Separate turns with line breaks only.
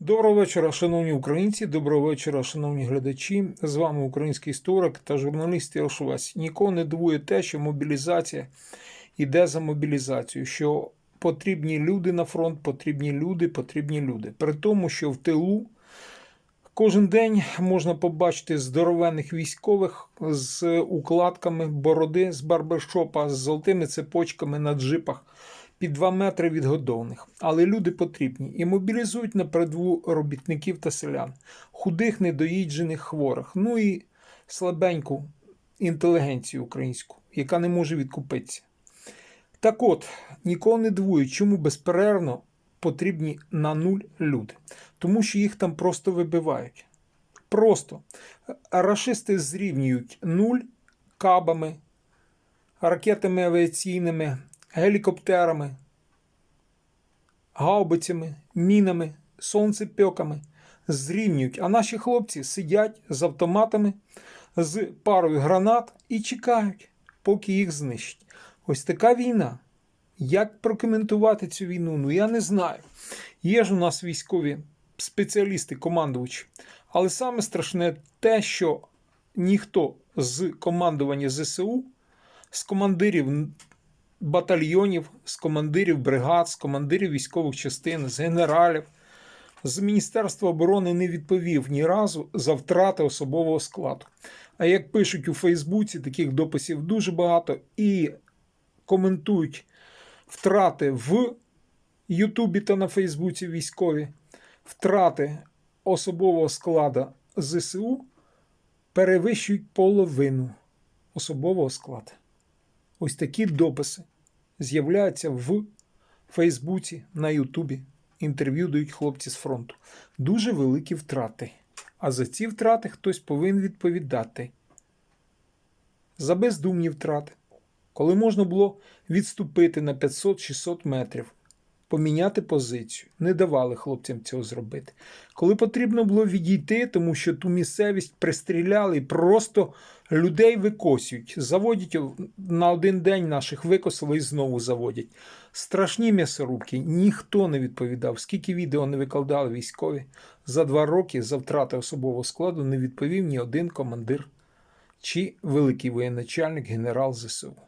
Доброго вечора, шановні українці. Доброго вечора, шановні глядачі. З вами український історик та журналіст Ярошовець. Нікого не дивує те, що мобілізація йде за мобілізацію, що потрібні люди на фронт, потрібні люди, потрібні люди. При тому, що в тилу кожен день можна побачити здоровенних військових з укладками бороди з барбершопа, з золотими цепочками на джипах під 2 метри від годовних. Але люди потрібні і мобілізують на передову робітників та селян, худих, недоїджених, хворих, ну і слабеньку інтелігенцію українську, яка не може відкупитися. Так от, нікого не дивує, чому безперервно потрібні на нуль люди. Тому що їх там просто вибивають. Просто рашисти зрівнюють нуль кабами, ракетами авіаційними, гелікоптерами, гаубицями, мінами, сонцепьоками зрівнюють. А наші хлопці сидять з автоматами, з парою гранат і чекають, поки їх знищать. Ось така війна. Як прокоментувати цю війну? Ну я не знаю. Є ж у нас військові спеціалісти, командувачі. Але саме страшне те, що ніхто з командування ЗСУ, з командирів батальйонів, з командирів бригад, з командирів військових частин, з генералів, з Міністерства оборони не відповів ні разу за втрати особового складу. А як пишуть у Фейсбуці, таких дописів дуже багато і коментують втрати в Ютубі та на Фейсбуці військові, втрати особового складу ЗСУ перевищують половину особового складу. Ось такі дописи з'являються в Фейсбуці, на Ютубі. Інтерв'ю дають хлопці з фронту. Дуже великі втрати. А за ці втрати хтось повинен відповідати. За бездумні втрати. Коли можна було відступити на 500-600 метрів, поміняти позицію, не давали хлопцям цього зробити. Коли потрібно було відійти, тому що ту місцевість пристріляли і просто людей викосюють. Заводять на один день наших викосили і знову заводять. Страшні м'ясорубки, ніхто не відповідав. Скільки відео не викладали військові за два роки за втрати особового складу не відповів ні один командир чи великий воєначальник генерал ЗСУ.